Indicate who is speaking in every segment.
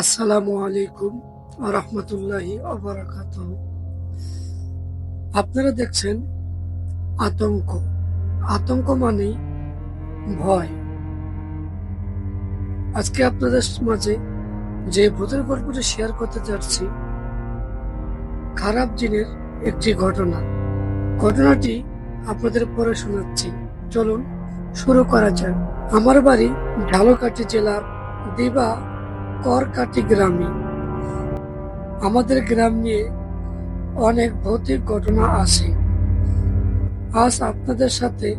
Speaker 1: আসসালামু আলাইকুম রহমতুল্লাহি অবরাকাত আপনারা দেখছেন আতঙ্ক। আতঙ্ক মানেই ভয়। আজকে আপনাদের মাঝে যে ভূতের গল্পটি শেয়ার করতে যাচ্ছি, খারাপ জিনের একটি ঘটনা। ঘটনাটি আপনাদের পরে শোনাচ্ছি। চলুন শুরু করা যাক। আমার বাড়ি ঝালকাঠি জেলার দিবা করকাটি গ্রামে। আমাদের গ্রাম নিয়ে অনেক ভৌতিক ঘটনা আছে। আজ আপনাদের সাথে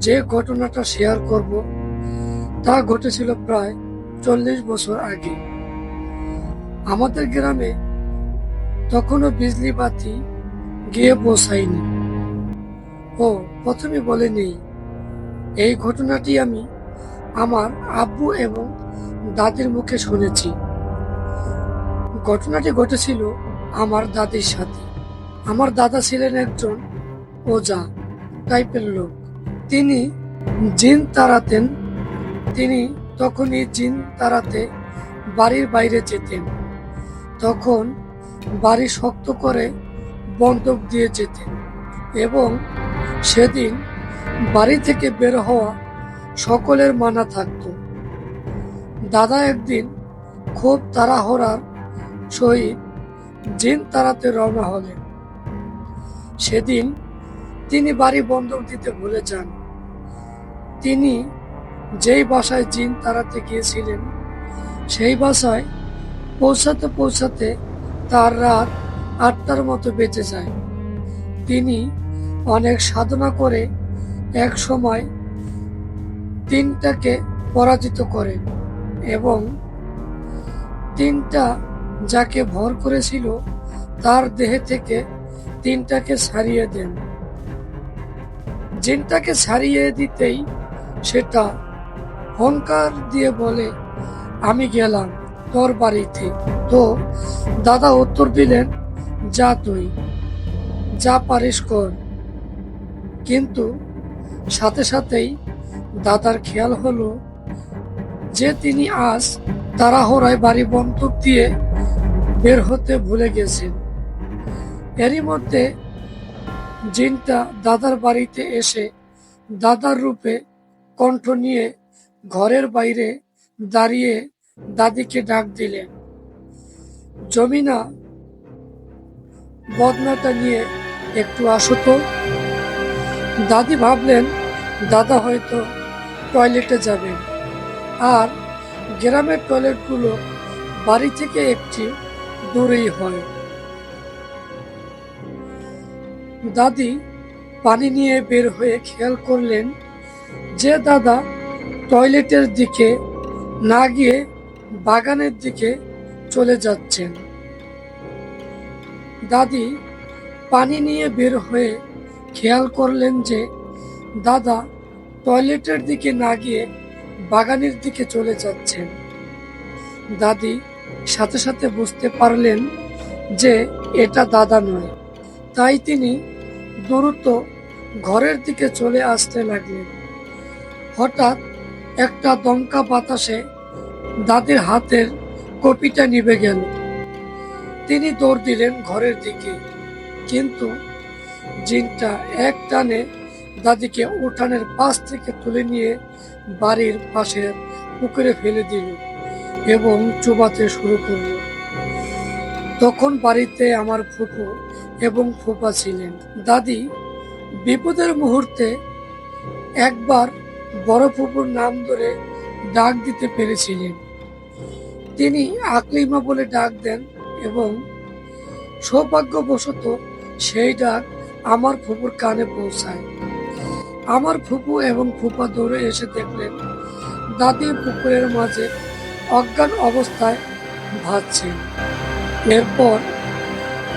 Speaker 1: যে ঘটনাটা শেয়ার করব, তা ঘটেছিল প্রায় চল্লিশ বছর আগে। আমাদের গ্রামে তখনও বিজলি বাতি গিয়ে পৌঁছায়নি। ও, প্রথমে বলে নেই, এই ঘটনাটি আমি আমার আব্বু এবং দাদির মুখে শুনেছি। ঘটনাটি ঘটেছিল আমার দাদির সাথে। আমার দাদা ছিলেন একজন ওজা টাইপের লোক। তিনি জিন তাড়াতেন। তিনি তখনই জিন তাড়াতে বাড়ির বাইরে যেতেন। তখন বাড়ি শক্ত করে বন্ধক দিয়ে যেতেন এবং সেদিন বাড়ি থেকে বের হওয়া সকলের মানা থাকতো। দাদা একদিন খুব তাড়াহড়ার সহিত জিন তাড়াতে রওনা হলেন। সেদিন তিনি বাড়ি বন্ধক দিতে ভুলে যান। তিনি যেই বাসায় জিন তাড়াতে গিয়েছিলেন, সেই বাসায় পৌঁছাতে পৌঁছাতে তার রাত আটটার মতো বেঁচে যায়। তিনি অনেক সাধনা করে এক সময় তিনটাকে পরাজিত করেন। এবং তিনটা যাকে ভর করেছিল, তার দেহে থেকে তিনটাকে ছাড়িয়ে দেন। জিনটাকে ছাড়িয়ে দিতেই সেটা হংকার দিয়ে বলে, আমি গেলাম তোর বাড়িতে। তো দাদা উত্তর দিলেন, যা তুই, যা পারিস কর। কিন্তু সাথে সাথেই দাদার খেয়াল হলো যে তিনি আজ তাড়াহড়ায় বাড়ি বন্দুক দিয়ে বের হতে ভুলে গেছেন। এরই মধ্যে জিনটা দাদার বাড়িতে এসে দাদার রূপে কণ্ঠ নিয়ে ঘরের বাইরে দাঁড়িয়ে দাদিকে ডাক দিলেন। জমিনা, বদনাটা নিয়ে একটু আসো তো। দাদি ভাবলেন, দাদা হয়তো টয়লেটে যাবেন। আর গ্রামের টয়লেটগুলো বাড়ি থেকে একটি দূরেই হয়। দাদি পানি নিয়ে বের হয়ে খেয়াল করলেন যে দাদা টয়লেটের দিকে না গিয়ে বাগানের দিকে চলে যাচ্ছেন। দাদি পানি নিয়ে বের হয়ে খেয়াল করলেন যে দাদা টয়লেটের দিকে না গিয়ে বাগানের দিকে চলে যাচ্ছেন। দাদি সাথে সাথে বুঝতে পারলেন যে এটা দাদা নয়। তাই তিনি দ্রুত ঘরের দিকে চলে আসতে লাগলেন। হঠাৎ একটা দমকা বাতাসে দাদির হাতের কপিটা নিভে গেল। তিনি দৌড় দিলেন ঘরের দিকে। কিন্তু জিনটা এক টানে দাদিকে উঠানের পাশ থেকে তুলে নিয়ে বাড়ির পাশে পুকুরে ফেলে দিল এবং চুবাতে শুরু করল। তখন বাড়িতে আমার ফুপু এবং ফুপা ছিলেন। দাদি, বিপদের মুহূর্তে একবার বড় ফুপুর নাম ধরে ডাক দিতে পেরেছিলেন। তিনি আকলিমা বলে ডাক দেন এবং সৌভাগ্যবশত সেই ডাক আমার ফুপুর কানে পৌঁছায়। আমার ফুপু এবং ফুপা দৌড়ে এসে দেখলেন দাদি পুকুরের মাঝে অজ্ঞান অবস্থায় ভাসছেন এরপর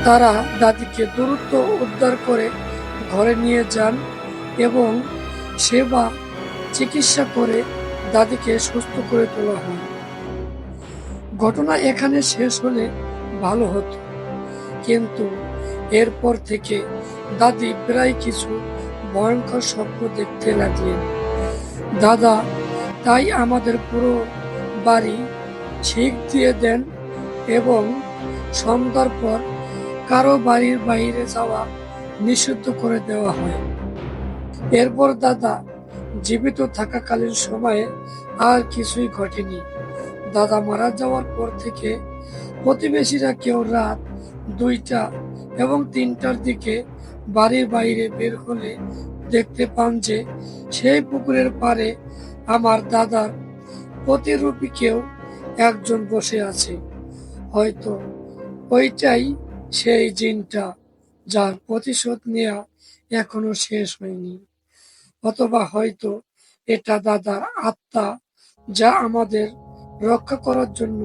Speaker 1: তারা দাদিকে দ্রুত উদ্ধার করে ঘরে নিয়ে যান এবং সেবা, চিকিৎসা করে দাদিকে সুস্থ করে তোলা হয়। ঘটনা এখানে শেষ হলে ভালো হতো। কিন্তু এরপর থেকে দাদি প্রায় কিছু ভয়ঙ্কর স্বপ্ন দেখতে লাগলেন। দাদা, তাই আমাদের পুরো বাড়ি ছিক দিয়ে দেন এবং সন্ধ্যার পর কারও বাড়ির বাইরে যাওয়া নিষিদ্ধ করে দেওয়া হয়। এরপর দাদা জীবিত থাকাকালীন সময়ে আর কিছুই ঘটেনি। দাদা মারা যাওয়ার পর থেকে প্রতিবেশীরা কেউ রাত দুইটা এবং তিনটার দিকে বাড়ির বাইরে বের হলে দেখতে পান যে সেই পুকুরের পাড়ে আমার দাদার প্রতিরূপী কেউ একজন বসে আছে। হয়তো ওইটাই সেই জিনটা যার প্রতিশোধ নেয়া এখনও শেষ হয়নি। অথবা হয়তো এটা দাদার আত্মা যা আমাদের রক্ষা করার জন্য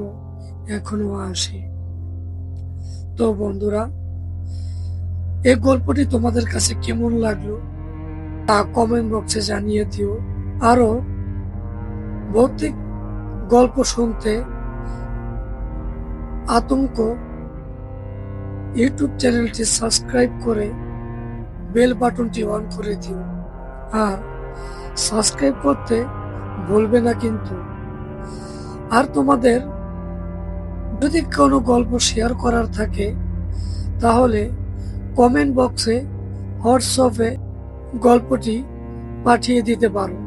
Speaker 1: এখনও আসে। তো বন্ধুরা এই গল্পটি তোমাদের কাছে কেমন লাগল তা কমেন্ট বক্সে জানিয়ে দিও। আরও ভৌতিক গল্প শুনতে আতঙ্ক ইউটিউব চ্যানেলটি সাবস্ক্রাইব করে বেল বাটনটি অন করে দিও। আর সাবস্ক্রাইব করতে ভুলবে না কিন্তু। আর তোমাদের যদি কোনো গল্প শেয়ার করার থাকে, তাহলে কমেন্ট বক্সে হোয়াটসঅ্যাপে গল্পটি পাঠিয়ে দিতে পারো।